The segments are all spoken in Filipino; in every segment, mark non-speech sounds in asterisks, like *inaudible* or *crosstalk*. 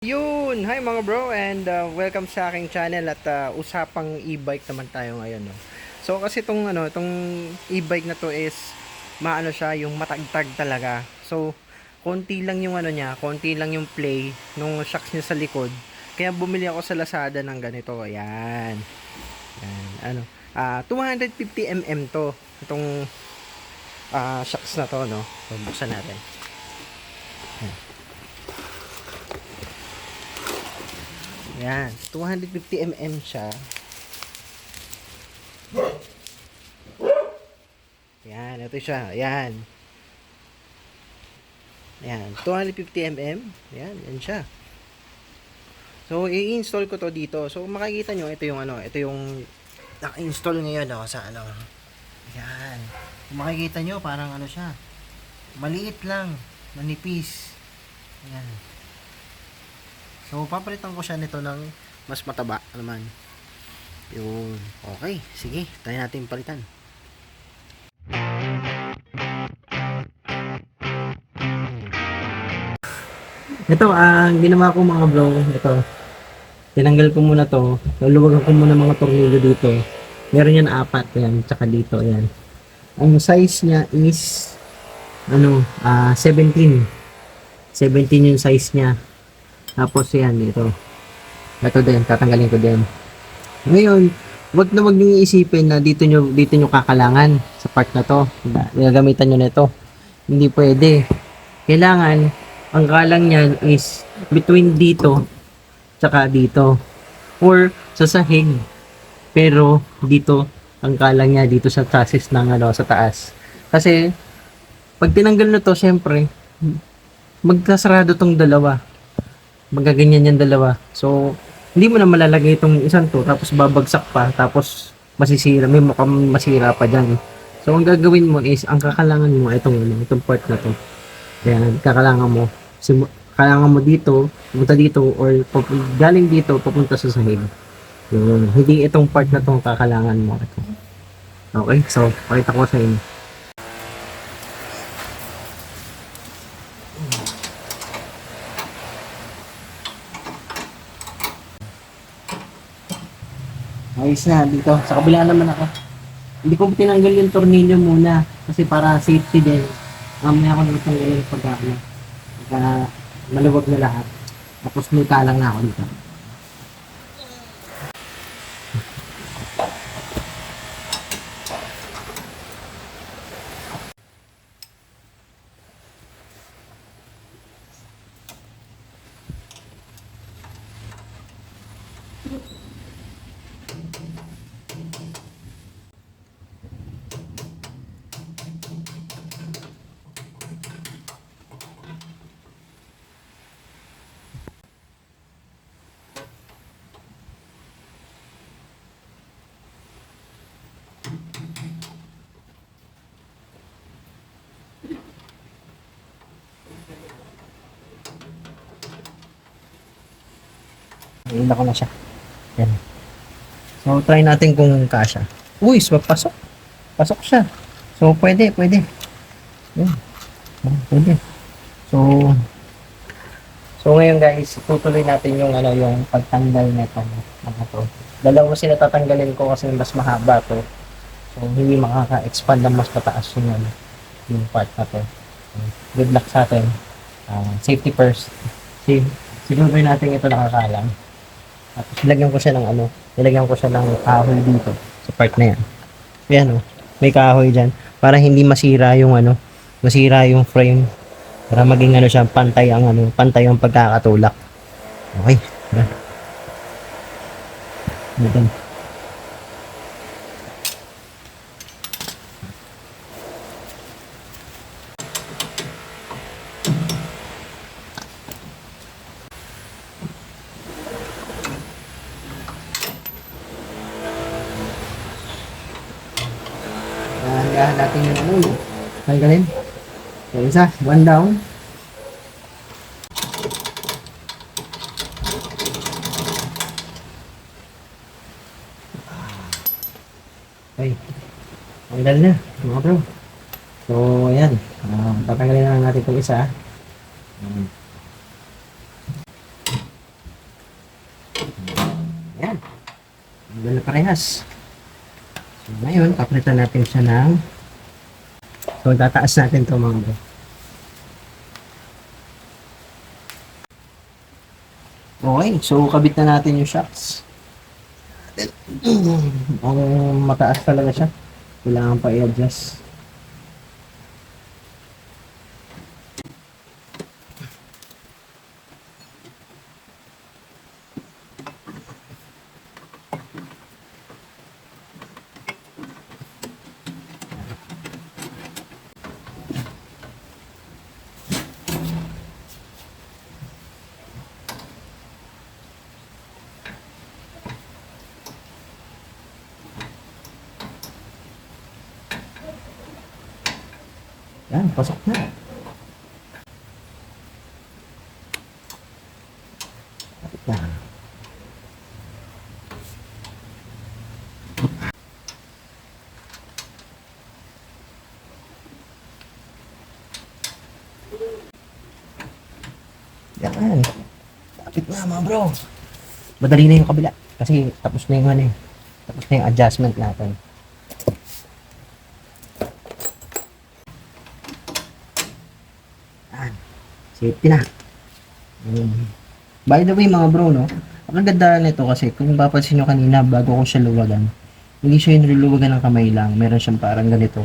Yun! Hi mga bro and uh, welcome sa aking channel at uh, usapang e-bike naman tayo ngayon no. So kasi itong ano, itong e-bike na to is maano siya yung matagtag talaga. So konti lang yung ano niya, konti lang yung play nung shocks niya sa likod. Kaya bumili ako sa Lazada ng ganito. Ayan. Ayan. Ano? Ah, 250 mm to. Itong ah, shocks na to no. So, buksan natin. Ayan, 250 mm siya. Ayan, ito siya. Ayan. Ayan, 250 mm. Ayan, yan siya. So, i-install ko to dito. So, makikita nyo, ito yung ano, ito yung naka-install ngayon no, sa ano. Ayan. Kung makikita nyo, parang ano siya. Maliit lang. Manipis. Ayan. So, papalitan ko siya nito ng mas mataba naman. Yun. Okay. Sige. Tayo natin palitan. Ito, ang ginawa ko mga bro, ito. Tinanggal ko muna to. Luluwagan ko muna mga tornilyo dito. Meron yan apat. Yan. Tsaka dito. Yan. Ang size niya is ano, ah 17. 17 yung size niya. Tapos yan dito. Ito din, tatanggalin ko din. Ngayon, wag na wag niyo iisipin na dito nyo dito nyo kakalangan sa part na to. Gagamitan nyo nito. Hindi pwede. Kailangan ang kalang niyan is between dito tsaka dito or sa sahig. Pero dito ang kalang niya dito sa chassis ng ano sa taas. Kasi pag tinanggal na to, syempre magkasarado tong dalawa magaganyan yung dalawa. So, hindi mo na malalagay itong isang to, tapos babagsak pa, tapos masisira, may mukhang masira pa dyan. So, ang gagawin mo is, ang kakalangan mo, itong, ano, itong part na to. Ayan, kakalangan mo, simu- kailangan mo dito, pupunta dito, or galing dito, papunta sa sahig. Yun. Hindi itong part na tong kakalangan mo. Ito. Okay, so, pakita ko sa inyo. Ayos na, dito. Sa kabila naman ako. Hindi ko tinanggal yung tornilyo muna. Kasi para safety din. Mamaya ako nang tanggal yung pag ano. Pagka maluwag na lahat. Tapos may kalang na ako dito. Iila ko na siya. Yan. So, try natin kung kasha. Uy, swap pasok. Pasok siya. So, pwede, pwede. Yan. Pwede. So, so ngayon guys, tutuloy natin yung ano, yung pagtanggal nito mga to. Dalawa sila tatanggalin ko kasi mas mahaba to. So, hindi makaka-expand ng mas pataas yung ano, yung part na to. So, good luck sa atin. Ah, safety first. See, siguro natin ito nakakalang. Tapos nilagyan ko siya ng ano, nilagyan ko siya ng kahoy dito sa part na yan. Ayan oh, may kahoy dyan para hindi masira yung ano, masira yung frame. Para maging ano siya, pantay ang ano, pantay ang pagkakatulak. Okay. Yan. Yan. Hanggahan natin yung ano, no? Tanggalin. So, isa, one down. Okay. Tanggal na, mga bro. So, ayan. Uh, tatanggalin na lang natin itong isa. Ayan. Ayan. Tanggal na parehas. So, ngayon, papalitan natin siya ng So, tataas natin to mga bro. Okay, so kabit na natin yung shocks. *clears throat* Ang mataas talaga siya. Kailangan pa i-adjust. Yan, pasok na. Kapit. Yan. Kapit na mga bro. Madali na yung kabila. Kasi tapos na yung ano eh. Tapos na yung adjustment natin. Safety na. Mm. By the way mga bro, no? Ang ganda nito kasi kung papansin nyo kanina bago ko siya luwagan, hindi siya yung niluluwagan ng kamay lang. Meron siyang parang ganito.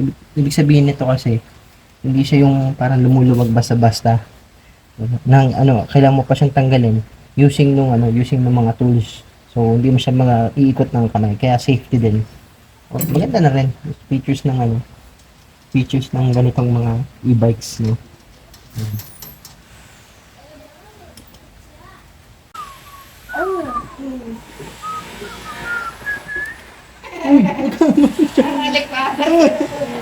Ibig, ibig sabihin nito kasi, hindi siya yung parang lumuluwag basta-basta. Nang ano, kailangan mo pa siyang tanggalin using nung ano, using ng mga tools. So hindi mo siya mga iikot ng kamay, kaya safety din. Oh, maganda na rin features ng ano, features ng ganitong mga e-bikes, no?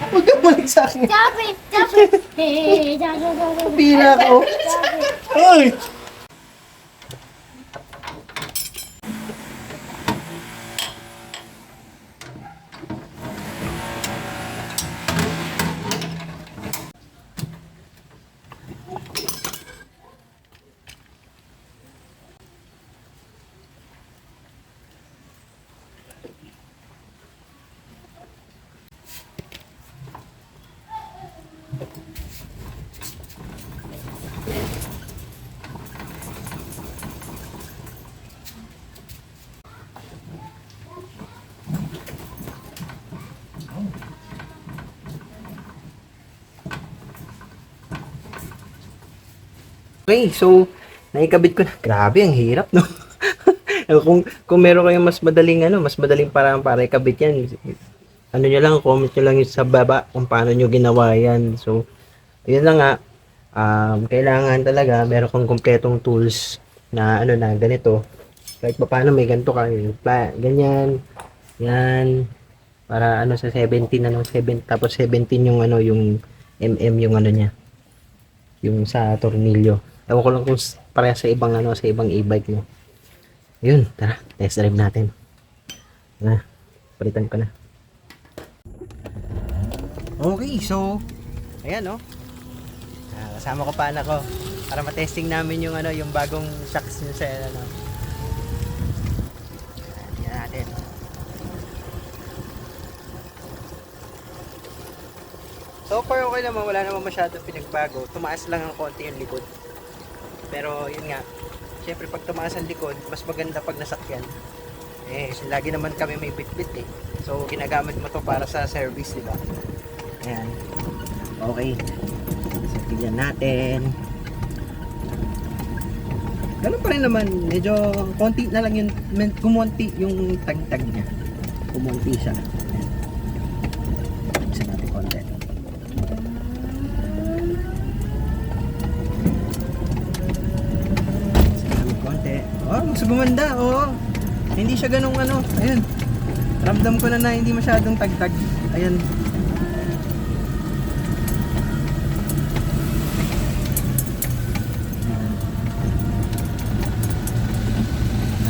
Huwag ka balik sa akin. Stop it! Stop it! Hey, stop it! Stop it! Pila ko. Stop Okay, so naikabit ko na. Grabe, ang hirap, no? *laughs* kung kung meron kayong mas madaling ano, mas madaling parang para ikabit yan. Ano nyo lang, comment nyo lang sa baba kung paano nyo ginawa yan. So, yun lang nga. Um, kailangan talaga meron kang kompletong tools na ano na ganito. Kahit pa paano may ganito ka, ganyan, yan, para ano sa 17 ano 7 tapos 17 yung ano yung mm yung ano niya yung sa tornilyo. Ewan ko lang kung pareha sa ibang ano, sa ibang e-bike mo. Yun, tara, test drive natin. Na, palitan ko na. Okay, so, ayan no. Ah, kasama ko pa anak ko para matesting namin yung ano, yung bagong shocks niya sa ano. Ayan natin. So far okay naman, wala naman masyadong pinagbago. Tumaas lang ang konti yung likod. Pero yun nga, syempre pag tumaas ang likod, mas maganda pag nasakyan. Eh, lagi naman kami may bit-bit eh. So, ginagamit mo to para sa service, di ba? Ayan. Okay. So, natin. Ganun pa rin naman. Medyo konti na lang yung, kumonti yung tag-tag niya. Kumonti siya. Ayan. Isa natin konti. Salamat konti. Oh, mas gumanda, oh. Hindi siya ganung ano. Ayun. Ramdam ko na na hindi masyadong tagtag. Ayun.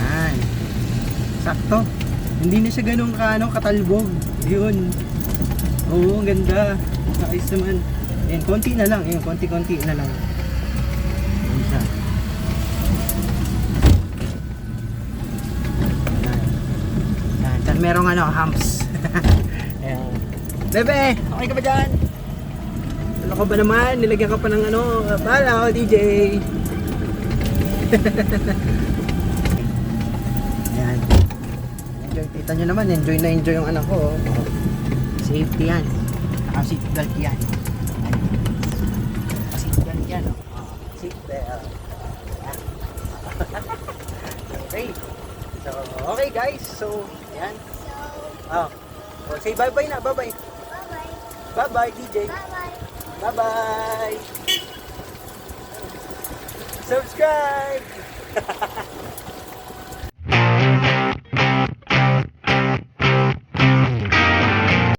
Yan. Sakto. Hindi na siya ganun ka, ano, katalbog. Yun. Oo, ganda. Ayos naman. Ayan, konti na lang. Ayan, konti-konti na lang. Ayan siya. Ayan, merong ano, hams. *laughs* Ayan. Bebe, okay ka ba dyan? Ano ka ba naman? Nilagyan ka pa ng ano, pala, DJ. *laughs* Ayan. Enjoy, tita nyo naman, enjoy na enjoy yung anak ko. oh. Safety yan. Naka seatbelt yan. Seatbelt yan. Oh. Seatbelt. *laughs* Okay. So, okay guys. So, ayan. Oh. oh say bye-bye na. Bye-bye. Bye-bye. Bye-bye, DJ. Bye-bye. Bye-bye. Subscribe. *laughs*